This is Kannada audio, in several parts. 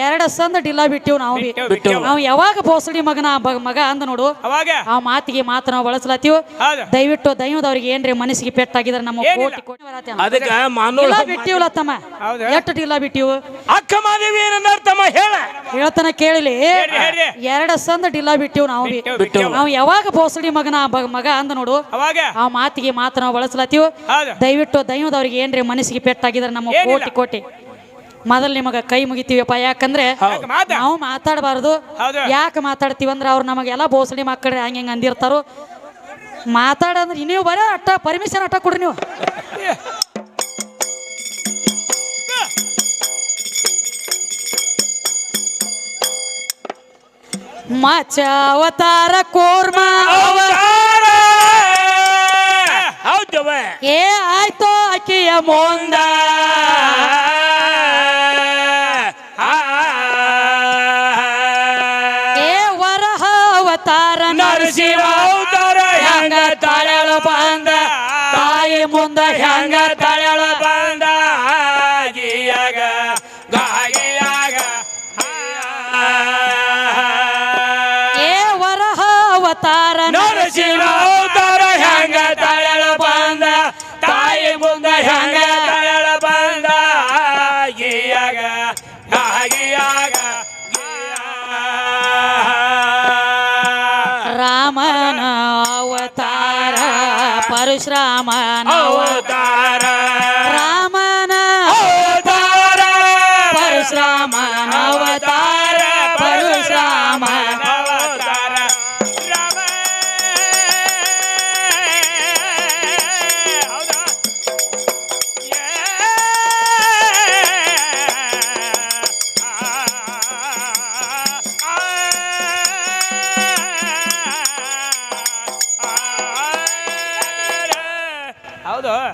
ಎರಡ ಸಂದ ಡಿಲ್ಲ ಬಿಟ್ಟಿವ್ ನಾವು ಬಿ. ಬಿಟ್ಟೇವ್, ಬಿಟ್ಟೇವ್. ಅವ್ ಯಾವಾಗ ಬೋಸಡಿ ಮಗನ ಬ- ಮಗ ಅಂದ ನೋಡು ಅವಾಗ ಆ ಮಾತಿಗೆ ಮಾತ್ರ ನಾವು ಬಳಸ್ಲತ್ತೀವಿ ಹೌದು ದಯವಿಟ್ಟು ದೈವದವ್ರಿಗೆ ಏನ್ರಿ ಮನಸ್ಸಿಗೆ ಪೆಟ್ಟಾಗಿದ್ರೆ ನಮ್ಮ ಏನಿಲ್ಲ. ಕೋಟಿ ಕೋಟಿ. ಅದಕ್ಕ ಬಿಟ್ಟಿವಲ್ಲ ತಮ್ಮ ಹೌದು. ಎಷ್ಟು ಡಿಲ್ಲ ಬಿಟ್ಟಿವು ಅಕ್ಕ ಮಾದೇವಿ ಏನಂದಾರ ತಮ್ಮ ಹೇಳ ಹೇಳ್ತಾನ ಕೇಳಿಲಿ ಹೇಳ್ರಿ, ಹೇಳ್ರಿ. ಎರಡ ಸಂದ ಡಿಲ್ಲ ಬಿಟ್ಟಿವ್ ನಾವು ಬಿ. ಬಿಟ್ಟೇವ್, ಬಿಟ್ಟೇವ್. ಅವ್ ಯಾವಾಗ ಬೋಸಡಿ ಮಗನ ಬ- ಮಗ ಅಂದ ನೋಡು ಅವಾಗ ಆ ಮಾತಿಗೆ ಮಾತ್ರ ನಾವು ಬಳಸ್ಲತ್ತೀವಿ ಹೌದು ದಯವಿಟ್ಟು ದೈವದವ್ರಿಗೆ ಏನ್ರಿ ಮನಸ್ಸಿಗೆ ಪೆಟ್ಟಾಗಿದ್ರೆ ನಮ್ಮ ಏನಿಲ್ಲ. ಕೋಟಿ ಕೋಟಿ ಮೊದಲು ನಿಮಗೆ ಕೈ ಮುಗಿತೀವಪ್ಪ ಯಾಕಂದ್ರೆ ನಾವು ಮಾತಾಡಬಾರ್ದು. ಯಾಕೆ ಮಾತಾಡ್ತೀವಿ ಅಂದ್ರೆ ಅವ್ರು ನಮಗೆಲ್ಲ ಬೋಸಡಿ ಮಕ್ಕಳು ಹಂಗೆ ಹಿಂಗೆ ಅಂದಿರ್ತಾರೋ. ಮಾತಾಡಂದ್ರೆ ನೀವು ಬರೋ ಅಟ್ಟ ಪರ್ಮಿಷನ್ ಅಟ್ಟ ಕೊಡ್ರಿ ನೀವು. ಮಚ ಅವತಾರ ಕೋರ್ಮ ಏ ಆಯ್ತು ಅಕ್ಕಿಯ ಮುಂದ. ನರಸಿಂಹ ಅವತಾರ ಹೆಂಗ ತಳೆಳ ಬಂದ? ತಾಯಿ ಮುಂದ ಹೆಂಗ ತಳೆಳ ಬಂದ? ಗಿಯಾಗ ಗಾಗಿಯಾಗ ಏ ವರಹ ಅವತಾರ ನರಸಿಂಹ ಅವತಾರ ಹೆಂಗ ತಾಳ್ಯಾಳ ಬಂದ? ತಾಯಿ ಮುಂದ ಹೆಂಗ ತಾಳ್ಯಾಳ ಬಂದ? ಗಿಯಾಗ ಗಾಗಿಯಾಗ. ಪರಶುರಾಮನ ಅವತಾರ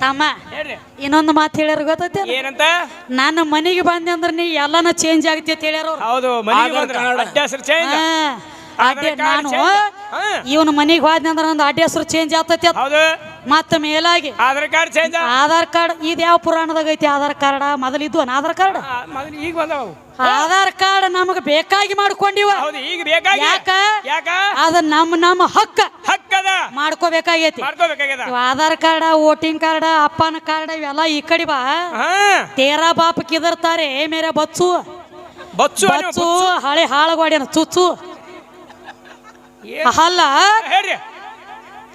ತಮ್ಮ ಇನ್ನೊಂದು ಮಾತು ಹೇಳ್ಯಾರ ಗೊತ್ತೈತಿ ಏನಂತ ನನ್ನ ಮನೆಗೆ ಬಂದೆ ಅಂದ್ರೆ ನೀ ಎಲ್ಲಾನ ಚೇಂಜ್ ಆಗುತ್ತೆ ಅಂತ ಹೇಳ್ಯಾರ ಅವ್ರು. ಹೌದು ಮನೆಗೆ ಬಂದ್ರ ಅಡ್ಡ ಹೆಸರು ಚೇಂಜ್ ಹಾ. ಅಡ್ಡೆ ಆಧಾರ್ ಕಾರ್ಡ್ ನಾನು change. ಹಾ. ಇವನ ಮನೆಗೆ ಹೋದ್ನಿ ಅಂದ್ರೆ ನಂದು ಅಡ್ಡ ಹೆಸರು ಚೇಂಜ್ ಆಗ್ತೈತಿ ಅಂತ ಹೌದು ಮತ್ತ ಮೇಲಾಗಿ Aadhaar card change Aadhaar card ಇದು ಯಾವ ಪುರಾಣದಾಗ ಐತಿ? ಆಧಾರ್ ಕಾರ್ಡ್ ಮೊದಲಿದ್ದು ಆಧಾರ್ ಕಾರ್ಡ್ ಈಗ ಬಂದವು. ಆಧಾರ್ ಕಾರ್ಡ್ ನಮಗ್ ಬೇಕಾಗಿ ಮಾಡ್ಕೊಂಡಿವ. ಈಗ ಬೇಕಾಗಿ. ಯಾಕ? ಯಾಕ? ಅದ ನಮ್ಮ ನಮ್ಮ ಹಕ್ಕ. ಹಕ್ಕದ ಮಾಡ್ಕೋಬೇಕಾಗೈತಿ. ಆಧಾರ್ ಕಾರ್ಡ್ ವೋಟಿಂಗ್ ಕಾರ್ಡ್ ಅಪ್ಪನ ಕಾರ್ಡ್ ಇವೆಲ್ಲ ಈ ಕಡೆ ಬಾ. ತೇರಾ ಬಾಪ ಕಿದರ್ತಾರೆ. ಮೇರೆ ಬಚ್ಚು ಬಚ್ಚು ಬಚ್ಚು ಹಳೆ ಹಾಳಗೋಡ್ಯನ ಚುಚ್ಚು ಹಲ್ಲ ಅಲ್ಲ?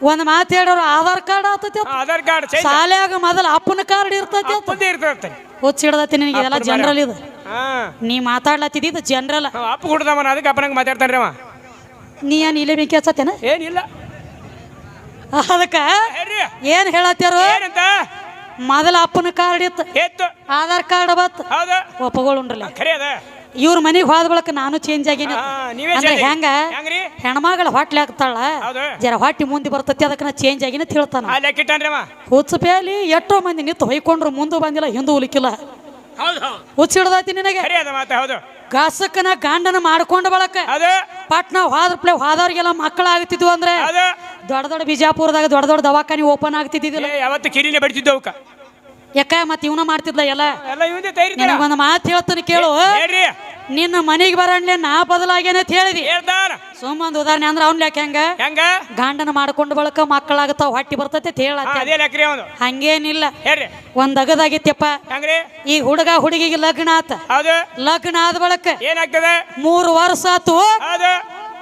ಒಂದ್ ಮಾತು ಹೇಳೋರು ಆಧಾರ್ ಕಾರ್ಡ್ ಆತತಿ. ಆಧಾರ್ ಕಾರ್ಡ್ ಶಾಲ್ಯಾಗ ಮೊದಲ ಅಪ್ಪನ ಕಾರ್ಡ್ ಇರ್ತೈತಿ ಹುಚ್ಚಿಡದತಿ ಮುಂದೆ ಇರ್ತದೆ ಹುಚ್ಚ ಹಿಡ್ದತಿ ನಿನಗೆ ಇದೆಲ್ಲ ಜನರಲ್ ಇದು. ಹಾ. ನೀ ಮಾತಾಡ್ಲತ್ತಿದ್ದು ಇದು ಜನರಲ್ ಅವ ಅಪ್ಪ ಮಾತಾಡ್ತಾನ ಅದಕ್ಕೆ ಅಪ್ಪನಂಗೆ ಅವ. ನೀ ಏನ್ ಇಲ್ಲೇ ಹಚ್ಚತ್ತೇನ? ಏನಿಲ್ಲ. ಅದಕ್ಕ ಹೇಳ್ರಿ. ಏನ್ ಹೇಳತ್ತಾರು ಏನಂತ? ಮೊದಲ ಅಪ್ಪನ ಕಾರ್ಡ್ ಇತ್ತು. ಎತ್ತು ಆಧಾರ್ ಕಾರ್ಡ್ ಬತ್. ಹೌದು. ಉಂಡ್ರಲ್ಲ ಖರೆ ಅದ. ಇವ್ರ ಮನೆಗೆ ಹೋದ ಬಳಕ ನಾನು ಚೇಂಜ್ ಆಗಿನ. ನೀವೇ ಅಂದ್ರೆ change ಹೆಂಗ? ಹೆಂಗ್ರಿ? ಹೆಣ್ಮಗಳ ಹೊಟ್ಲೆ ಆಗ್ತಾಳ ಹೌದು. ಜರ ಹೊಟ್ಟಿ ಮುಂದೆ ಬರ್ತತಿ ಅದಕ್ಕೆ ನಾ ಚೇಂಜ್ ಆಗಿನ ತಿಳ್ತಾನ ಹೇಳ್ತಾನ. ಅವ. ಹುಚ್ಚ ಎಷ್ಟೋ ಮಂದಿ ನಿಂತು ಹೊಯ್ಕೊಂಡ್ರು ಮುಂದೆ ಬಂದಿಲ್ಲ ಹಿಂದೂ ಉಲಿಕಿಲ್ಲ. ಹೌದು ಹೌದು. ಹುಚ್ಚ ಹಿಡ್ದೈತಿ ನಿನಗೆ? ಖರೆ ಅದ ಮಾತ ಹೌದು. ಗಾಸಕ್ಕನ ಗಾಂಡನ ಮಾಡ್ಕೊಂಡ ಬಳಕ ಅದು ಪಟ್ನ ಹೋದ್ರ ಪ್ಲೇ ಹೋದವ್ರಿಗೆಲ್ಲ ಮಕ್ಕಳು ಆಗ್ತಿದ್ವು ಅಂದ್ರೆ ಅದು ದೊಡ್ಡ ದೊಡ್ಡ ಬಿಜಾಪುರದಾಗ ದೊಡ್ಡ ದೊಡ್ಡ ದವಾಖಾನೆ ಓಪನ್ ಆಗ್ತಿದ್ದಿಲ್ಲ ಏ, ಯಾವತ್ತು ಕಿರಿನೇ ಬಡಿತಿದ್ದು ಅವಕ್ಕ. ಯಾಕ ಮತ್ತೆ ಇವನ ಮಾಡ್ತಿದ್ಲ ಎಲ್ಲ? ಎಲ್ಲ ಇವಂದೇ ತೈರಿ ನಿನಗೊಂದು ಮಾತು ಹೇಳ್ತಾನೆ ಕೇಳು. ಹೇಳ್ರಿ. ನಿನ್ನ ಮನೆಗೆ ಬರಣ್ಲೆ ನಾ ಬದಲಾಗೇನೆ ಅಂತ ಹೇಳಿದಿ. ಸುಮ್ಮಂದು ಉದಾಹರಣೆ ಅಂದ್ರೆ ಅವ್ನ ಯಾಕೆ ಹೆಂಗ? ಗಾಂಡನ ಮಾಡ್ಕೊಂಡು ಬಳಕ ಮಕ್ಕಳಾಗತ್ತಾವ ಹೊಟ್ಟಿ ಬರ್ತೈತೆ ಅಂತ ಅದೇ ಲೆಕ್ರಿ ಅವನು. ಹಂಗೇನಿಲ್ಲ. ಹೇಳ್ರಿ. ಒಂದ್ ಅಗದಾಗಿತ್ತಪ್ಪ ಹೆಂಗ್ರಿ? ಈ ಹುಡುಗ ಹುಡುಗಿಗೆ ಲಗ್ನ ಆತ. ಹೌದು. ಲಗ್ನ ಆದ ಬಳಕ ಏನಾಗ್ತದೆ? ಮೂರು ವರ್ಷ ಆತು. ಹೌದು.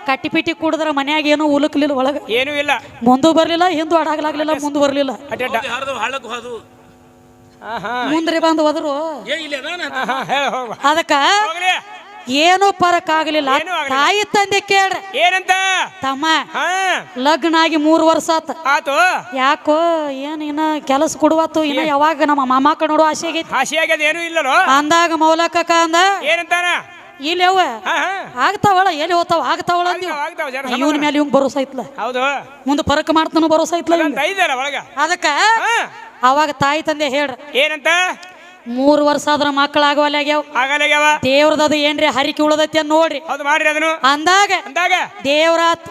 ಕಟ್ಟಿಪಿಟಿ ಕುಡಿದ್ರ ಮನ್ಯಾಗ ಏನು ಉಲುಕ್ಲಿಲ್ಲ ಒಳಗ. ಏನೂ ಇಲ್ಲ. ಮುಂದೂ ಬರ್ಲಿಲ್ಲ ಹಿಂದೂ ಅಡಾಗ್ಲಾಗ್ಲಿಲ್ಲ ಮುಂದೆ ಬರ್ಲಿಲ್ಲ. ಮುಂದ್ರಿ ಬಂದು ಹೋದ್ರು ಅದಕ್ಕ ಏನು ಏನೂ ಪರಕ್ ಆಗ್ಲಿಲ್ಲ ಏನೂ ಆಗ್ಲಿಲ್ಲ. ತಾಯಿ ತಂದೆ ಕೇಳ್ರಿ. ಏನಂತ? ತಮ್ಮ. ಲಗ್ನ ಆಗಿ ಮೂರು ವರ್ಷ ಆತ. ಆತು? ಯಾಕೋ ಏನ್ ಇನ್ನ ಕೆಲಸ ಕೊಡುವತ್ತು ಇನ್ನ ಯಾವಾಗ ನಮ್ಮ ಮಾಮಾಕ ನೋಡು ಆಸೆ ಆಗೈತಿ ಆಸೆ ಆಗ್ಯದ ಏನು ಇಲ್ಲ ಅಂದಾಗ ಮೌಲಕ ಅಂದ ಏನಂತಾನ? ಇಲ್ಲಿ ಅವ? ಆಗ್ತಾವಳ ಎಲ್ಲಿ ಹೋಗ್ತಾವ? ಆಗ್ತಾವಳ ಇವನ್ ಮೇಲೆ ಇವಂಗ್ ಭರೋಸಾ ಐತ್ಲ? ಹೌದು. ಮುಂದೆ ಪರಕ್ ಮಾಡ್ತಾನು ಭರೋಸಾ ಐತ್ಲ ಅದಕ್ಕ ಅವಾಗ ತಾಯಿ ತಂದೆ ಹೇಳ್ರ ಏನಂತ? ಮೂರು ವರ್ಷ ಆದ್ರ ಮಕ್ಕಳ ಆಗವಲ್ಲಾಗ್ಯಾವ ಆಗಲ್ಲಾಗ್ಯಾವ ದೇವ್ರದದು ಏನ್ರಿ ಹರಿಕೆ ಉಳದೈತಿ ಅಂತ ನೋಡ್ರಿ. ಹೌದು ಮಾಡ್ರಿ ಅದನ್ನು. ಅಂದಾಗ ಅಂದಾಗ? ದೇವ್ರಾತ್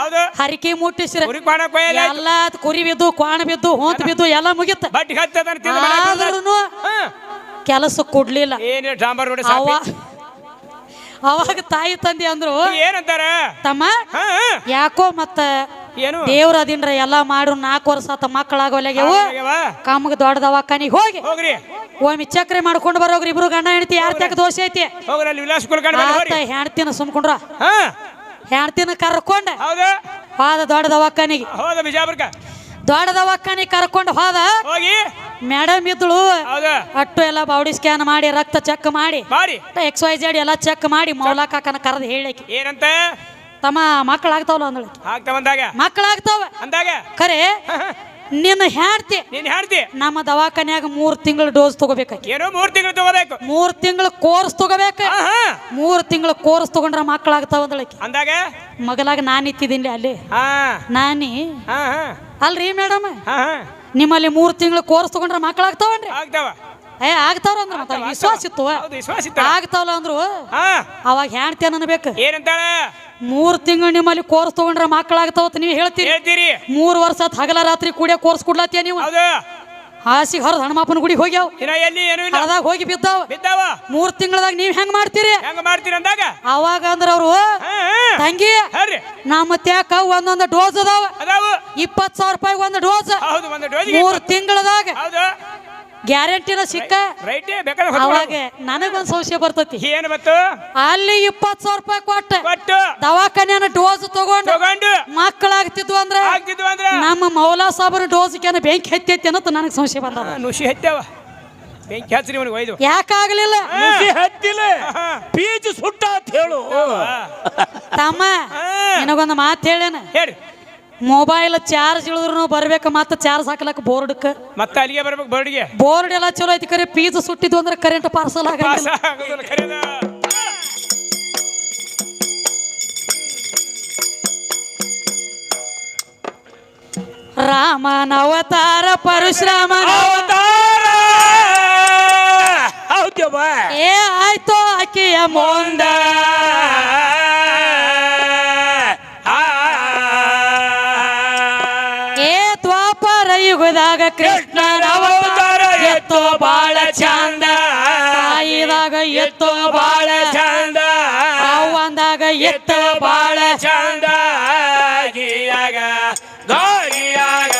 ಹೌದು. ಹರಿಕೆ ಮುಟ್ಟಿಸಿರ. ಎಲ್ಲಾ ಕುರಿ ಬಿದ್ದು ಕ್ವಾಣ ಬಿದ್ದು ಹೊಂತ ಬಿದ್ದು ಎಲ್ಲ ಮುಗಿತ. ಬಟ್ಟಿ ಕೆಲಸ ಕೊಡ್ಲಿಲ್ಲ. ಏನ್ ಅವ. ಅವಾಗ ತಾಯಿ ತಂದೆ ಅಂದ್ರು ಏನಂತಾರ? ತಮ್ಮ ಹಾ ಯಾಕೋ ಮತ್ತ ಏನು? ದೇವ್ರ ಅದಿನ್ರ ಎಲ್ಲಾ ಮಾಡು ನಾಲ್ಕು ವರ್ಷ ಆತ ಮಕ್ಕಳಾಗೋಲ್ಯಾಗ್ಯವು? ಕಾಮಗ್ ದೊಡ್ಡ ದವಾಖಾನಿಗೆ ಹೋಗಿ. ಹೋಗ್ರಿ. ಒಮ್ಮೆ ಚಕ್ರೆ ಮಾಡ್ಕೊಂಡು ಬರೋಗ್ರಿ ಇಬ್ರು ಗಂಡ ಹೆಣ್ತಿ ಯಾರ ತೆಗ್ ದೋಷ ಐತಿ? ಹೋಗ್ರಿ ಅಲ್ಲಿ ವಿಲಾಸ್ ಕುಲ್ಕಂಡ್ ಬನ್ನಿ ಆತ ಹೋಗ್ರಿ. ಹೆಣ್ತಿನ ಸುಮ್ಕೊಂಡ್ರ. ಹಾ. ಹೆಣ್ತಿನ ಕರ್ಕೊಂಡ. ಹೌದು. ಹೋದ ದೊಡ್ಡ ದವಾಖಾನಿಗೆ. ಹೌದ ದೊಡ್ಡ ದವಾಖಾನಿಗೆ ಕರ್ಕೊಂಡು ಹೋದ. ಮೇಡಮ್ ಇದ್ಳು. ಹೌದ? ಅಟ್ಟು ಎಲ್ಲ ಬಾಡಿ ಸ್ಕ್ಯಾನ್ ಮಾಡಿ ರಕ್ತ ಚೆಕ್ ಮಾಡಿ. ಎಕ್ಸ್ ವೈ ಜೆಡ್ ಎಲ್ಲ ಚೆಕ್ ಮಾಡಿ ಮೌಲಾ ಕಾಕನ ಕರೆದು ಹೇಳಕ್ಕೆ ಏನಂತ? ತಮ್ಮ ಮಕ್ಕಳಾಗ್ತಾವಲ್ಲ ಅಂದಳು ಮಕ್ಕಳಾಗ್ತಾವ. ಅಂದಾಗ? ಖರೆ ನಿನ್ನ ಹೇಳ್ತಿ ನೀನ್ ಹಾಡ್ತಿ? ನಮ್ಮ ದವಾಖಾನ್ಯಾಗ ಮೂರ್ ತಿಂಗಳ ಡೋಸ್ ತಗೋಬೇಕು ಏನೋ ಮೂರ್ ತಿಂಗಳು ತಗೋಬೇಕು. ಮೂರ್ ತಿಂಗಳ ಕೋರ್ಸ್ ತಗೋಬೇಕ. ಮೂರ್ ತಿಂಗಳ ಕೋರ್ಸ್ ತಗೊಂಡ್ರ ಮಕ್ಕಳಾಗ್ತಾವ ಅಂದಾಗ? ಮಗಲಾಗ ನಾನು ಇತ್ತಿದ್ದೀನಿ ಅಲ್ಲಿ. ನಾನಿ? ಅಲ್ರಿ ಮೇಡಮ್? ನಿಮ್ಮಲ್ಲಿ ಮೂರು ತಿಂಗಳು ಕೋರ್ಸ್ ತಗೊಂಡ್ರೆ ಮಕ್ಕಳಾಗ್ತಾವನ್ರಿ ಆಗ್ತಾವ. ಏ ಆಗ್ತಾವ್ರ ಅಂದ್ರ ಮತ್ತ ವಿಶ್ವಾಸ ಇತ್ತು. ಹೌದು ವಿಶ್ವಾಸ ಇತ್ತ. ಆಗ್ತಾವಲ್ಲ ಅಂದ್ರು. ಹಾ. ಅವಾಗ ಹೆಣ್ತಿ ಅನ್ಬೇಕು ಏನಂತಾಳ? ಮೂರ್ ತಿಂಗಳು ನಿಮ್ಮಲ್ಲಿ ಕೋರ್ಸ್ ತಗೊಂಡ್ರೆ ಮಕ್ಕಳಾಗ್ತಾವತ್ ನೀವು ಹೇಳ್ತೀರಿ. ಹೇಳ್ತೀರಿ. ಮೂರ್ ವರ್ಷ ಹಗಲ ರಾತ್ರಿ ಕೂಡಿಯ ಕೋರ್ಸ್ ಕೊಡ್ಲತ್ತೀಯ ನೀವು? ಹೌದು. ಹಾಸಿಗೆ ಹೊರದ ಹನುಮಪ್ಪನ ಗುಡಿ ಹೋಗ್ಯಾವ. ಇನ್ನ ಎಲ್ಲಿ ಏನು ಇಲ್ಲ. ಹಳದಾಗ ಹೋಗಿ ಬಿದ್ದಾವ. ಬಿದ್ದಾವ? ಮೂರ್ ತಿಂಗಳದಾಗ ನೀವ್ ಹೆಂಗ್ ಮಾಡ್ತೀರಿ? ಹೆಂಗ ಮಾಡ್ತೀರಿ ಅಂದಾಗ? ಅವಾಗ ಅಂದ್ರ ಅವ್ರು ಹಾ ಹಾ. ತಂಗಿ ಹರ್ರಿ. ನಮ್ಮ ತ್ಯಾಕ ಒಂದೊಂದು ಡೋಸ್ ಅದಾವ. ಅದಾವು. ಇಪ್ಪತ್ ಸಾವಿರ ರೂಪಾಯಿ ಒಂದು ಡೋಸ್. ಹೌದು ಒಂದು ಡೋಜಿಗೆ ಮೂರ್ ಹೌದು ಗ್ಯಾರಂಟಿನ ಸಿಕ್ಕ. ರೈಟೇ ಬೇಕಾದ್ರೆ ಅವಾಗ ಒಂದು ಸಂಶಯ ಬರ್ತೈತಿ. ಏನು ಬತ್ತು ಅಲ್ಲಿ ಇಪ್ಪತ್ ಸಾವಿರ ರೂಪಾಯಿ ಕೊಟ್ಟ. ಕೊಟ್ಟು. ದವಾಖಾನೆನ ಡೋಸ್ ತಗೊಂಡು ತಗೊಂಡು. ಮಕ್ಕಳಾಗ್ತಿದ್ವು ಅಂದ್ರೆ ಆಗ್ತಿದ್ವು ಅಂದ್ರೆ? ನಮ್ಮ ಮೌಲಾ ಸಾಬರ ಡೋಸ್ಗೇನ ಬೆಂಕಿ ಹತ್ತೈತಿ ಅನ್ನೋದು ನನಗೆ ಸಂಶಯ ಬಂದ ನುಸಿ ಹತ್ಯಾವ. ಬೆಂಕಿ ಹಚ್ಚ್ರಿ ಇವನಿಗೆ ಒಯ್ದು. ಯಾಕಾಗ್ಲಿಲ್ಲ? ನುಸಿ ಹತ್ತಿಲ್ಲ. ಹಾ. ಸುಟ್ಟ ಅಂತ ಹೇಳು. ತಮ್ಮ. ನಿನಗೊಂದು ಮಾತು ಹೇಳೇನ? ಹೇಳಿ. ಮೊಬೈಲ್ ಚಾರ್ಜ್ ಇಳಿದ್ರು ಬರ್ಬೇಕು ಮತ್ತೆ ಚಾರ್ಜ್ ಹಾಕ್ಲಕ್ ಬೋರ್ಡ್ಕ್ ಮತ್ತೆ ಅಲ್ಲಿಗೆ ಬರ್ಬೇಕು ಬೋರ್ಡ್ಗೆ ಬೋರ್ಡ್ ಎಲ್ಲ ಚಲೋ ಐತಿ ಕರೆ ಪೀಸ್ ಸುಟ್ಟಿದ್ವು ಅಂದ್ರೆ ಕರೆಂಟ್ ಪಾರ್ಸಲ್ ಆಗ ಆಗಂಗಿಲ್ಲ ಆಗೋದಿಲ್ಲ ಖರೇದ ರಾಮನ ಅವತಾರ ಪರಶುರಾಮನ ಅವತಾರ! ಹೌದ್ಯವ್ವ ಏ ಆಯ್ತು ಆಕೆಯ ಮುಂದ. ದ್ವಾಪರ ಯುಗದಾಗ ಕೃಷ್ಣನ ಅವತಾರ ಎತ್ತೋ ಬಾಳ ಚಂದ ತಾಯಿದಾಗ ಎತ್ತೋ ಬಾಳ ಚಂದ ಅವ್ವಂದಾಗ ಎತ್ತೋ ಬಾಳ ಚಂದ ಗಿಯಾಗ ಗಾಗಿಯಾಗ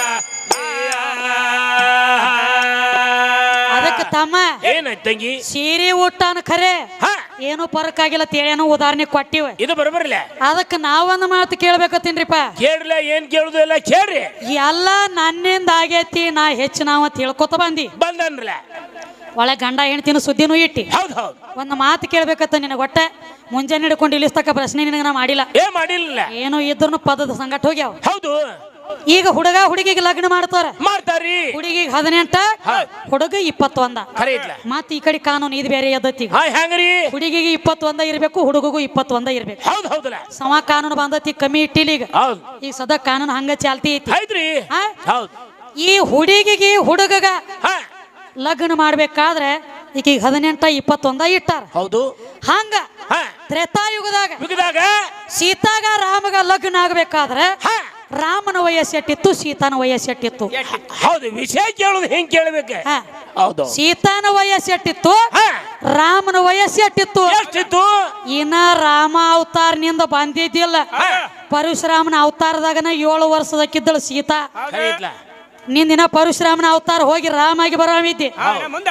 ಅದಕ್ಕೆ ತಮ್ಮ ಏನ ತಂಗಿ? ಸೀರೆ ಉಟ್ಟಾನ ಖರೆ. ಹಾ. ಏನು ಪರಕ್ ಆಗಿಲ್ಲ ತೇಳೇನೋ ಉದಾಹರಣೆ ಕೊಟ್ಟಿವ. ಇದು ಬರೋಬರ್ಲೆ? ಅದಕ್ಕೆ ನಾವೊಂದು ಮಾತು ಕೇಳ್ಬೇಕತ್ತೀನ್ರಿಪ್ಪ. ಕೇಳಿಲ್ಲ ಏನ್ ಕೇಳುದು ಎಲ್ಲ ಕೇಳ್ರಿ. ಎಲ್ಲ ನನ್ನಿಂದ ಆಗೈತಿ ನಾ ಹೆಚ್ಚು ನಾವ ತಿಳ್ಕೊತ ಬಂದಿ. ಬಂದನ್ರಲ್ಲ ಒಳಗೆ ಗಂಡ ಹೆಣ್ತಿನ ಸುದ್ದಿನೂ ಇಟ್ಟಿ. ಹೌದ್ ಹೌದ್. ಒಂದು ಮಾತು ಕೇಳ್ಬೇಕತ್ತ ನಿನಗೆ ಒಟ್ಟ? ಮುಂಜಾನೆ ಹಿಡ್ಕೊಂಡು ಇಲ್ಲಿಸ್ತಕ್ಕ ಪ್ರಶ್ನೆ ನಿನಗೆ ನಾ ಮಾಡಿಲ್ಲ. ಏ ಮಾಡಿಲ್ಲ ಏನೋ ಇದ್ರು ಪದದ ಸಂಗಟ ಹೋಗ್ಯಾವ. ಹೌದು. ಈಗ ಹುಡುಗ ಹುಡುಗಿಗೆ ಲಗ್ನ ಮಾಡ್ತಾರ ಮಾಡ್ತಾರಿ ಹುಡುಗಿಗೆ ಹದಿನೆಂಟ ಹೌದ್. ಹುಡುಗ ಇಪ್ಪತ್ತೊಂದ. ಮತ್ ಈ ಕಡೆ ಕಾನೂನು ಇದು ಬೇರೆ ಎದ್ದತಿ ಹುಡುಗಿಗೆ ಇಪ್ಪತ್ತೊಂದ ಇರ್ಬೇಕು ಹುಡುಗಗೂ ಇಪ್ಪತ್ತೊಂದ ಇರ್ಬೇಕು. ಸಮ ಕಾನೂನು ಬಂದತಿ ಕಮ್ಮಿ ಇಟ್ಟಿಲ್ಲ ಈಗ. ಸದ ಈಗ ಸದಾ ಕಾನೂನು ಹಂಗ ಚಾಲ್ತಿ ಐತಿ? ಈ ಹುಡುಗಿಗೆ ಹುಡುಗಗ ಲಗ್ನ ಮಾಡ್ಬೇಕಾದ್ರೆ ಈಗ ಹದಿನೆಂಟ ಇಪ್ಪತ್ತೊಂದ ಇಟ್ಟಾರ. ಹೌದು. ಹಂಗ ತ್ರೇತಾಯುಗದಾಗ ಸೀತಾಗ ರಾಮಗ ಲಗ್ನ ಆಗ್ಬೇಕಾದ್ರೆ ರಾಮನ ವಯಸ್ಸು ಎಟ್ಟಿತ್ತು ಸೀತಾನ ವಯಸ್ಸು ಎಟ್ಟಿತ್ತು ಹೌದು ವಿಷಯ ಕೇಳುದು ಹೆಂಗ್ ಕೇಳ್ಬೇಕು? ಹೌದು. ಸೀತಾನ ವಯಸ್ಸು ಎಟ್ಟಿತ್ತು ರಾಮನ ವಯಸ್ಸು ಎಟ್ಟಿತ್ತು ಎಷ್ಟಿತ್ತು? ಇನ್ನ ರಾಮ ಅವತಾರನಿಂದ ಬಂದಿದ್ದಿಲ್ಲ. ಹಾ. ಪರಶುರಾಮನ ಅವತಾರದಾಗನ ಏಳು ವರ್ಷದಕ್ಕಿದ್ದಳು ಸೀತಾ. ನಿಂದಿನ ಪರಶುರಾಮನ ಅವತಾರ ಹೋಗಿ ರಾಮಾಗಿ ಬರಾಮಿದ್ದಿ ಮುಂದ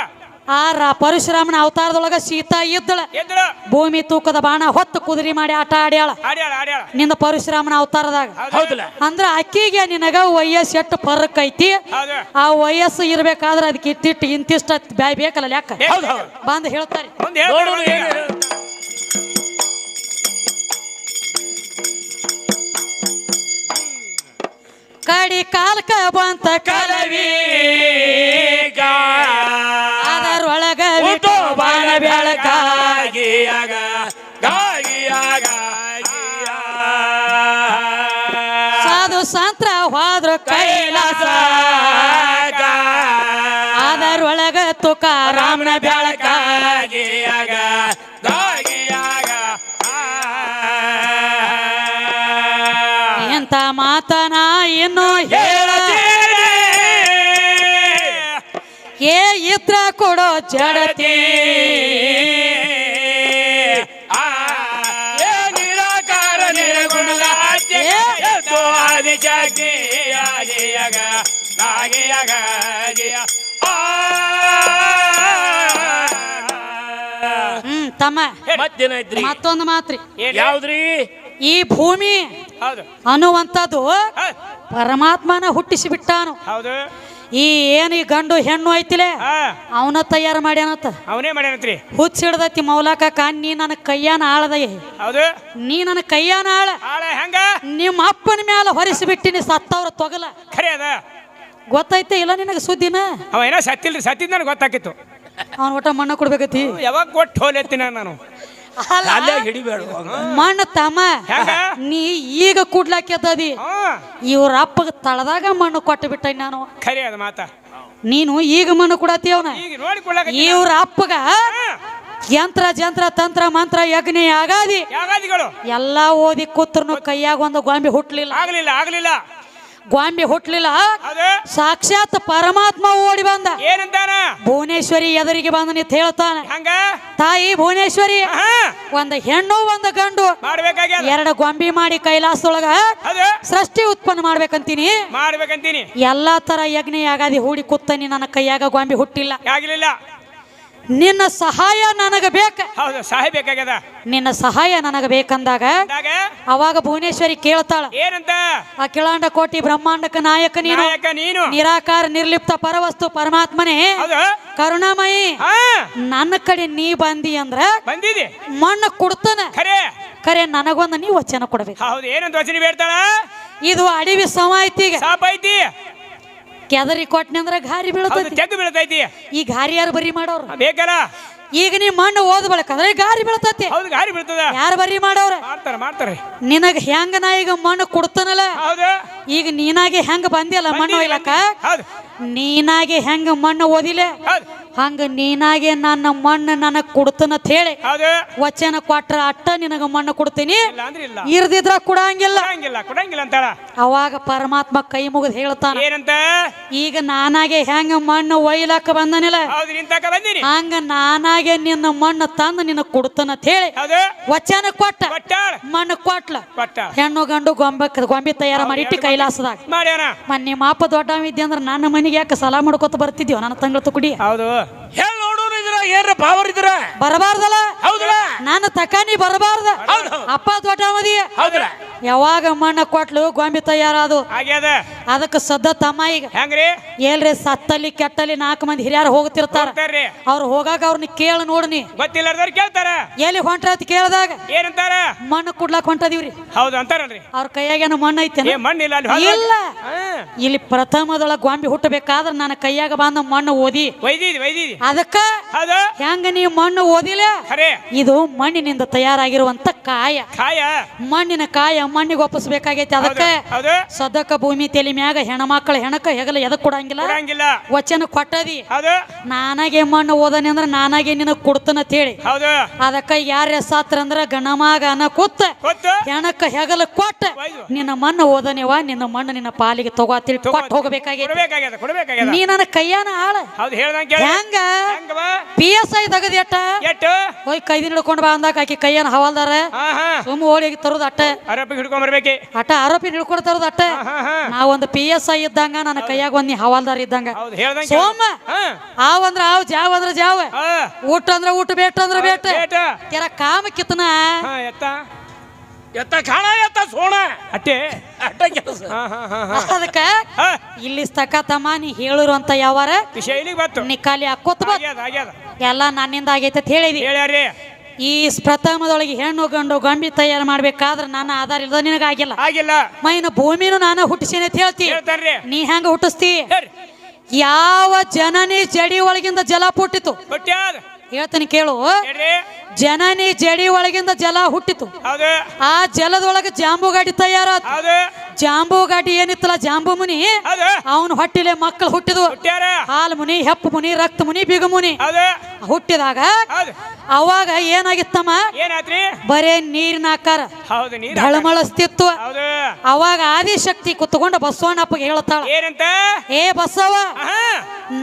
ಆ ರಾ ಪರಶುರಾಮನ ಅವತಾರದೊಳಗ ಸೀತಾ ಇದ್ದಳ. ಭೂಮಿ ತೂಕದ ಬಾಣ ಹೊತ್ತು ಕುದುರಿ ಮಾಡಿ ಆಟ ಆಡ್ಯಾಳ. ನಿಂದ ಪರಶುರಾಮನ ಅವತಾರದಾಗ. ಹೌದಲ್ಲ? ಅಂದ್ರ ಅಕ್ಕಿಗೆ ನಿನಗ ವಯಸ್ಸು ಎಷ್ಟು ಫರಕ್ ಐತಿ? ಆ ವಯಸ್ಸು ಇರ್ಬೇಕಾದ್ರೆ ಅದಕ್ಕೆ ಇಟ್ಟಿಟ್ಟು ಇಂತಿಷ್ಟ ಬ್ಯಾ- ಬೇಕಲ್ಲ ಯಾಕ? ಬಂದು ಹೇಳ್ತಾರೆ. ಕಡಿ ಕಾಲ್ಕ ಬಂತ ಕಲವಿ. ತುಕಾರಾಮನ ಬೆಳಕ ಗಾಗಿಯಾಗ ಎಂತ ಮಾತನ ಇನ್ನು ಏ ಇದ್ರ ಕೊಡೋ ಜಡತಿ. ನಿರಾಕಾರ ನಿರ್ಗುಣದ. ತಮ್ಮ ಮತ್ತೇನಾಯ್ತ್ರಿ ಮತ್ತೊಂದು ಮಾತ್ರಿ. ಏನ್ ಯಾವ್ದ್ರಿ? ಈ ಭೂಮಿ ಹೌದು. ಅನ್ನುವಂಥದ್ದು ಪರಮಾತ್ಮನ ಹುಟ್ಟಿಸಿ ಬಿಟ್ಟಾನು. ಹೌದು. ಈ ಏನು ಈ ಗಂಡು ಹೆಣ್ಣು ಐತಿಲೆ? ಅವನ ತಯಾರು ಮಾಡ್ಯಾನತ್ತ ಅವನೇ ಮಾಡ್ಯಾನತ್ರಿ. ಹುಚ್ಚ ಹಿಡ್ದತಿ ಮೌಲಾಕ ಕಾನ್ ನೀ ನನ್ನ ಕೈಯಾನ ಆಳದ. ಹೌದು. ನೀ ನನ್ನ ಕೈಯಾನ ಆಳ. ಆಳ ಹೆಂಗ? ನಿಮ್ಮ ಅಪ್ಪನ ಮ್ಯಾಲ ಹೊರಿಸಿಬಿಟ್ಟಿನಿ ಸತ್ತವ್ರ ತೊಗಲ. ಖರೆ ಅದ. ಗೊತ್ತೈತೆ ಇಲ್ಲ ನಿನಗೆ ಸುದ್ದಿನ? ಅವ ಏನೋ ಸತ್ತಿಲ್ರಿ ಸತ್ತಿದ್ ನನಗೆ ಗೊತ್ತಾಕಿತ್ತು. ಅವನ ಒಟ್ಟ ಮಣ್ಣ ಕೊಡ್ಬೇಕತಿ. ಯಾವಾಗ ಕೊಟ್ಟು ಹೋಲೆತ್ತಿನ ನಾನು. ಅಲ್ಲ, ಹಿಡಿಬೇಡ ಮಣ್ಣು ತಮ್ಮ? ನೀ ಈಗ ಕೂಡ್ಲಾಕ್ಯದದಿ ಹಾ. ಇವ್ರ ಅಪ್ಪಗ ತಳದಾಗ ಮಣ್ಣು ಕೊಟ್ಟು ಬಿಟ್ಟ ನಾನು. ಖರೆ ಅದ ಮಾತ. ನೀನು ಈಗ ಮಣ್ಣು ಕೊಡತಿ ಅವನ. ಈಗ ಇವ್ರ ಅಪ್ಪಗ ಯಂತ್ರ ಜಂತ್ರ ತಂತ್ರ ಮಂತ್ರ ಯಜ್ಞ ಆಗಾದಿ ಯಾಗಾದಿಗಳು? ಎಲ್ಲಾ ಓದಿ ಕೂತ್ರು ಕೈಯಾಗ ಒಂದು ಗೊಂಬೆ ಹುಟ್ಲಿಲ್ಲ. ಆಗ್ಲಿಲ್ಲ ಆಗ್ಲಿಲ್ಲ. ಗೊಂಬೆ ಹುಟ್ಲಿಲ್ಲ. ಸಾಕ್ಷಾತ್ ಪರಮಾತ್ಮ ಓಡಿ ಬಂದ. ಏನಂತಾನ? ಭುವನೇಶ್ವರಿ ಎದುರಿಗೆ ಬಂದ ನಿಂತ ಹೇಳ್ತಾನೆ. ತಾಯಿ ಭುವನೇಶ್ವರಿ ಒಂದು ಹೆಣ್ಣು ಒಂದು ಗಂಡು. ಎರಡು ಗೊಂಬಿ ಮಾಡಿ ಕೈಲಾಸದೊಳಗ ಸೃಷ್ಟಿ ಉತ್ಪನ್ನ ಮಾಡ್ಬೇಕಂತೀನಿ. ಮಾಡ್ಬೇಕಂತೀನಿ. ಎಲ್ಲಾ ತರ ಯಜ್ಞ ಯಾಗಾದಿ ಹೂಡಿ ಕೂತನಿ ನನ್ನ ಕೈಯಾಗ ಗೊಂಬಿ ಹುಟ್ಟಿಲ್ಲ. ಆಗ್ಲಿಲ್ಲ. ನಿನ್ನ ಸಹಾಯ ನನಗ ಬೇಕ. ಹೌದು ಸಹಾಯ ಬೇಕಾಗ್ಯದ. ನಿನ್ನ ಸಹಾಯ ನನಗ ಬೇಕಂದಾಗ ಅಂದಾಗ ಅವಾಗ ಭುವನೇಶ್ವರಿ ಕೇಳ್ತಾಳ ಏನಂತ? ಆ ಕಿಳಾಂಡ ಕೋಟಿ ಬ್ರಹ್ಮಾಂಡಕ ನಾಯಕ ನೀನು. ನಾಯಕ ನೀನು. ನಿರಾಕಾರ ನಿರ್ಲಿಪ್ತ ಪರವಸ್ತು ಪರಮಾತ್ಮನೇ. ಹೌದು. ಕರುಣಾಮಯಿ ಹಾ. ನನ್ನ ಕಡೆ ನೀ ಬಂದಿ ಅಂದ್ರ ಬಂದಿದೆ. ಮಣ್ಣು ಕೊಡ್ತಾನ. ಖರೆ. ಖರೆ ನನಗೊಂದು ನೀ ವಚನ ಕೊಡ್ಬೇಕು. ಹೌದು ಏನಂತ ವಚನ ಬೇಡ್ತಾಳ ಇದು ಅಡವಿ ಸಮ ಐತಿ ಈಗ. ಸಾಪ ಐತಿ ಕೆದರಿ ಕೊಟ್ಟನೆ ಅಂದ್ರೆ ಗಾರಿ ಬೀಳತೈತಿ. ತೆಗ್ ಬೀಳ್ತೈತಿ. ಈ ಗಾರಿ ಯಾರು ಬರಿ ಮಾಡೋರು? ಬೇಕಲ್ಲ. ಈಗ ನೀ ಮಣ್ಣು ಓದ್ಬೇಕಂದ್ರೆ ಗಾರಿ ಬೀಳ್ತೈತಿ. ಹೌದು ಗಾರಿ ಬೀಳ್ತದ. ಯಾರು ಬರಿ ಮಾಡೋರು? ಮಾಡ್ತಾರ ಮಾಡ್ತಾರೆ. ನಿನಗ ಹೆಂಗ ನಾ ಈಗ ಮಣ್ಣು ಕೊಡ್ತಾನಲ್ಲ? ಹೌದು. ಈಗ ನೀನಾಗೆ ಹೆಂಗ ಬಂದಿಲ್ಲ ಮಣ್ಣು ಒಯ್ಲಕ್ಕ? ನೀನಾಗೆ ಹೆಂಗ ಮಣ್ಣು ಓದಿಲೆ ಹಂಗ ನೀನಾಗೆ ನನ್ನ ಮಣ್ಣು ನನಗ್ ಅಂತ ಹೇಳಿ. ವಚನ ಕೊಟ್ರ ಅಟ್ಟ ನಿನಗ ಮಣ್ಣು ಕೊಡ್ತೀನಿ. ಇರ್ದಿದ್ರ ಕೊಡಂಗಿಲ್ಲ. ಅವಾಗ ಪರಮಾತ್ಮ ಕೈ ಮುಗಿದು ಹೇಳ್ತಾನ. ಈಗ ನಾನಾಗೆ ಹೆಂಗ ಮಣ್ಣು ಒಯ್ಲಕ್ಕ ಬಂದನಿಲ್ಲ. ಹಂಗ ನಾನಾಗೆ ನಿನ್ನ ಮಣ್ಣು ತಂದು ನಿನಗ್ ಕೊಡ್ತನಂತ ಹೇಳಿ. ವಚನ ಕೊಟ್ಟ. ಮಣ್ಣು ಕೊಟ್ಲ. ಹೆಣ್ಣು ಗಂಡು ಗೊಂಬೆ ಗೊಂಬೆ ತಯಾರ ಮಾಡಿ ಇಟ್ಟಿ ಕೈಲಾಸದಾಗ. ಮಾಡ್ಯಾನ? ಮನ್ ನಿಮ್ಮ ಅಪ್ಪ ದೊಡ್ಡವಿದ್ದೆ ಅಂದ್ರೆ ನನ್ನ ಮನೆಗೆ ಯಾಕೆ ಸಲಾ ಮಾಡ್ಕೊತ ಬರ್ತಿದ್ಯೋ? ನನ್ನ ತಂಗಳ ತುಕುಡಿ ಹೌದು. ಹೇಳಿ ನೋಡೋರು ಇದ್ರ ಏನ್ರ ಪಾವರ್ ಇದ್ರ? ಬರಬಾರ್ದಲ್ಲ. ಹೌದಲ್ಲ ನಾನು ತಕಾನಿ ಬರಬಾರ್ದ. ಹೌದು ಅಪ್ಪ ದೊಡ್ಡವದಿ ಹೌದಲ್ಲ ಯಾವಾಗ ಮಣ್ಣ ಕೊಟ್ಲು ಗೊಂಬೆ ತಯಾರಾದು? ಆಗ್ಯದ ಅದಕ್ಕೆ ಸದ್ದ ತಮ್ಮ ಈಗ ಹೆಂಗ್ರಿ? ಎಲ್ರಿ ಸತ್ತಲ್ಲಿ ಕೆಟ್ಟಲ್ಲಿ ನಾಲ್ಕು ಮಂದಿ ಹಿರಿಯರು ಹೋಗ್ತಿರ್ತಾರ ಹೋಗ್ತಾರ್ರಿ. ಅವ್ರು ಹೋಗಾಕ ಅವ್ರನ್ನ ಕೇಳ ನೋಡ್ನಿ ಕೇಳ್ತಾರ. ಎಲ್ಲಿ ಹೊಂಟ್ರತ್ ಕೇಳಿದಾಗ? ಏನಂತಾರ? ಮಣ್ಣು ಕುಡ್ಲಾಕ್ ಹೊಂಟದಿವ್ರಿ. ಹೌದು ಅಂತಾರಲ್ರಿ. ಅವ್ರ ಕೈಯಾಗೇನು ಮಣ್ಣು ಐತೆ ಏ ಮಣ್ಣಿಲ್ಲ ಅಲ್ಲಿ ಇಲ್ಲ. ಹಾ. ಇಲ್ಲಿ ಪ್ರಥಮದೊಳಗ ಗೊಂಬೆ ಹುಟ್ಟಬೇಕಾದ್ರೆ ನನ್ನ ಕೈಯಾಗ ಬಂದ ಮಣ್ಣು ಓದಿ. ಒಯ್ದಿದಿ ಒಯ್ದಿದಿ. ಅದಕ್ಕ ಹೌದು. ಹೆಂಗ ನೀವು ಮಣ್ಣು ಓದಿಲ್ಲ ಖರೆ. ಇದು ಮಣ್ಣಿನಿಂದ ತಯಾರಾಗಿರುವಂತ ಕಾಯ. ಕಾಯ? ಮಣ್ಣಿನ ಕಾಯ ಮಣ್ಣಿಗೆ ಒಪ್ಪಿಸ್ಬೇಕಾಗೈತಿ ಅದಕ್ಕೆ ಸದಕ ಭೂಮಿ ತೆಲಿ ಮ್ಯಾಗ ಹೆಣ್ಮಕ್ಳ ಹೆಣಕ ಹೆಗಲ ಎದಕ್ ಕೊಡಂಗಿಲ್ಲ? ವಚನ ಕೊಟ್ಟದಿ. ನಾನಾಗೆ ಮಣ್ಣು ಓದನೆ ಅಂದ್ರ ನಾನಾಗೆ ನಿನಗ್ ಕೊಡ್ತನ ಹೇಳಿ. ಅದಕ್ಕ ಯಾರ ಸಾತ್ರ ಅಂದ್ರ ಗಣಮಾಗ ಅನ್ನ ಕೂತ ಹೆಣಕ ಹೆಗಲ ಕೊಟ್ಟ. ನಿನ್ನ ಮಣ್ಣು ಓದನೆವ ನಿನ್ನ ಮಣ್ಣು ನಿನ್ನ ಪಾಲಿಗೆ ತಗೋತಿಳಿ ಕೊಟ್ಟು ಹೋಗಬೇಕಾಗೈತಿ. ಕೊಡ್ಬೇಕಾಗ್ಯದ ಕೊಡ್ಬೇಕಾಗ್ಯದ. ನೀ ನನ್ನ ಕೈಯಾನ ಆಳ. ಹೆಂಗ? ಪಿ ಎಸ್ ಐ ತಗದಿ ಕೈದಿ ಎಟ್ಟು? ಹೋಯ್ ಕೈದಿನ ಹಿಡ್ಕೊಂಡು ಬಾ ಅಂದಾಗ ಆಕಿ ಕೈಯನ್ನ ಹವಾಲ್ದಾರ. ಸುಮ್ಮ ಹೋಳಿಗೆ ತರೋದು ಅಟ್ಟ. ಆರೋಪಿ ಹಿಡ್ಕೊಂಡ್ ಬರ್ಬೇಕಿ ಅಟ್ಟ. ಆರೋಪಿ ಹಿಡ್ಕೊಂಡು ತರೋದು ಅಟ್ಟ ನಾವೊಂದು ಪಿ ಎಸ್ ಐ ಇದ್ದಂಗ ನನ್ನ ಕೈಯಾಗ ಒಂದ್ ನೀ ಹವಾಲ್ದಾರ್ ಇದ್ದಂಗ. ಹೌದು ಹೇಳ್ದಂಗ. ಸೋಮ ಹಾ. ಆವ್ ಅಂದ್ರ ಆವ್ ಜಾವ್ ಅಂದ್ರ ಜಾವ್. ಹಾ. ಊಟ ಅಂದ್ರ ಊಟ ಬೇಟ ಅಂದ್ರ ಬೇಟ. ಏಟ ಕೆರ ಕಾಮ ಕಿತ್ತನ ಹಾ ಎತ್ತ. ಎತ್ತ ಕಾಣ ಎತ್ತ ಸೋಣ. ಅಟ್ಟೆ. ಅಡ್ಡ ಕೆಲಸ. ಹಾ ಹಾ ಹಾ ಹಾ. ಅದಕ್ಕ ಹಾ. ಇಲ್ಲಿ ತಕ ತಮ್ಮ ನೀ ಹೇಳಿರು ಅಂತ ಯಾವಾರ? ವಿಷಯ ಇಲ್ಲಿಗೆ ಬತ್ತು ನೀ ಖಾಲಿ ಹಾಕೋತ ಬಾ. ಆಗ್ಯದ ಆಗ್ಯದ. ಎಲ್ಲ ನನ್ನಿಂದ ಆಗೈತೆ ಅಂತ ಹೇಳಿದಿ. ಹೇಳ್ಯಾರಿ ಈ ಪ್ರಥಮದೊಳಗೆ ಹೆಣ್ಣು ಗಂಡು ಗೊಂಬಿ ತಯಾರು ಮಾಡ್ಬೇಕಾದ್ರೆ ನನ್ನ ಆಧಾರ ಇಲ್ಲದ ನಿನಗಾಗಿಲ್ಲ. ಆಗಿಲ್ಲ. ಮೈನ ಭೂಮಿನೂ ನಾನು ಹುಟ್ಟಿಸೇನೆ ಅಂತ ಹೇಳ್ತಿ. ಹೇಳ್ತಾರ್ರಿ. ನೀ ಹೆಂಗ ಹುಟ್ಟಿಸ್ತಿ? ಯಾವ ಜನನಿ ಜಡಿ ಒಳಗಿಂದ ಜಲ ಹುಟ್ಟಿತು ಕೊಟ್ಟ್ಯಾದ ಹೇಳ್ತೀನಿ ಕೇಳು. ಹೇಳ್ರಿ. ಜನನಿ ಜಡಿ ಒಳಗಿಂದ ಜಲ ಹುಟ್ಟಿತು. ಹೌದು. ಆ ಜಲದೊಳಗೆ ಜಾಂಬುಗಾಡಿ ತಯಾರಾತ. ಹೌದು. ಜಾಂಬು ಗಾಡಿ ಏನಿತ್ತಲ್ಲ ಜಾಂಬು ಮುನಿ? ಅವನು ಅವನ ಹೊಟ್ಟಿಲೆ ಮಕ್ಕಳು ಹುಟ್ಟಿದ್ವು. ಹುಟ್ಟ್ಯಾರ. ಹಾಲು ಮುನಿ ಹೆಪ್ಪು ಮುನಿ ರಕ್ತ ಮುನಿ ಬಿಗು ಮುನಿ. ಹೌದು. ಹುಟ್ಟಿದಾಗ ಅವಾಗ ಏನಾಗಿತ್ತಮ್ಮ? ಏನಾತ್ರಿ ಬರೇ ನೀರಿನ ಆಕಾರ. ಢಳಮಳಸ್ತಿತ್ತು ಹೌದು. ಅವಾಗ ಆದಿಶಕ್ತಿ ಕುತ್ಕೊಂಡು ಬಸವಣ್ಣಪ್ಪ ಹೇಳ್ತಾಳ ಏನಂತ? ಏ ಬಸವ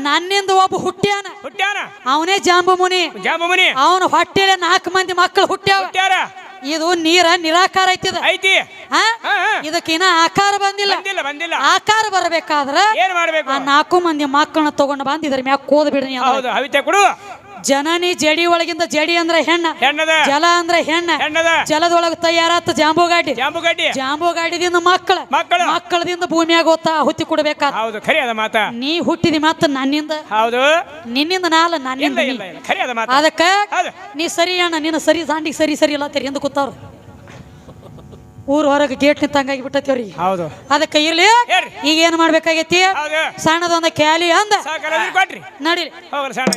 ನನ್ನಿಂದ ಒಬ್ಬ ಹುಟ್ಟ್ಯಾನ. ಹುಟ್ಟ್ಯಾನ? ಅವನೇ ಜಾಂಬು ಮುನಿ ಜಾಂಬುಮನಿ. ಅವನ ಹೊಟ್ಟೆಲೆ ನಾಲ್ಕು ಮಂದಿ ಮಕ್ಕಳು ಹುಟ್ಟ್ಯಾವ. ಹುಟ್ಟ್ಯಾರ? ಇದು ನೀರ ನಿರಾಕಾರ ಐತಿದ. ಐತಿ. ಇದಕ್ಕಿನ್ನ ಆಕಾರ ಬಂದಿಲ್ಲ. ಬಂದಿಲ್ಲ ಬಂದಿಲ್ಲ. ಆಕಾರ ಬರಬೇಕಾದ್ರ ಏನ್ ಮಾಡ್ಬೇಕು? ಆ ನಾಲ್ಕು ಮಂದಿ ಮಕ್ಕಳನ್ನ ತಗೊಂಡು ಬಂದ ಇದ್ರ ಮ್ಯಾಗ ಕೋದ್ ಬಿಡ್ರಿ ಹೌದು ಹವಿತೆ ಕೊಡು. ಜನನಿ ಜಡಿ ಒಳಗಿಂದ ಜಡಿ ಅಂದ್ರೆ ಹೆಣ್ಣ ಹೆಣ್ಣದ. ಜಲ ಅಂದ್ರೆ ಹೆಣ್ಣ ಹೆಣ್ಣದ. ಜಲದೊಳಗ ತಯಾರಾತ ಜಾಂಬು ಗಾಡಿ ಜಾಂಬೂಗಾಡಿದಿಂದ ಜಾಂಬು ಗಾಡಿದಿಂದ ಮಕ್ಕಳ ಮಕ್ಕಳು. ಮಕ್ಕಳದಿಂದ ಭೂಮಿಯಾಗ ಹೋತ ಹುತ್ತಿ ಕೊಡ್ಬೇಕಾತ ಹೌದು ಖರಿ ಅದ ಮಾತ. ನೀ ಹುಟ್ಟಿದಿ ಮತ್ತ ನನ್ನಿಂದ? ಹೌದು. ನಿನ್ನಿಂದ ನಾಲ್ ನನ್ನಿಂದ ಇಲ್ಲ ಇಲ್ಲ ಖರಿ ಅದ ಮಾತ. ಅದಕ್ಕ ನೀ ಸರಿ ಅಣ್ಣ ನಿನ್ನ ಸರಿ ಸಾಂಡಿಗೆ ಸರಿ ಸರಿ ಇಲ್ಲ ತೆರಿ ಎಂದು ಕೂತಾವ್ರು? ಊರ್ ಹೊರಗೆ ಗೇಟ್ ನಿಂತಂಗಾಗಿ ಬಿಟ್ಟತಿ ಅವ್ರಿಗೆ. ಹೌದು. ಅದಕ್ಕೆ ಇರ್ಲಿ. ಈಗ ಏನ್ ಮಾಡ್ಬೇಕಾಗೈತಿ? ಹೌದು. ಸಣ್ಣದೊಂದ ಕ್ಯಾಲಿ ಅಂದ. ನಡಿ ಹೋಗ್ರಿ ಸಣ್ಣ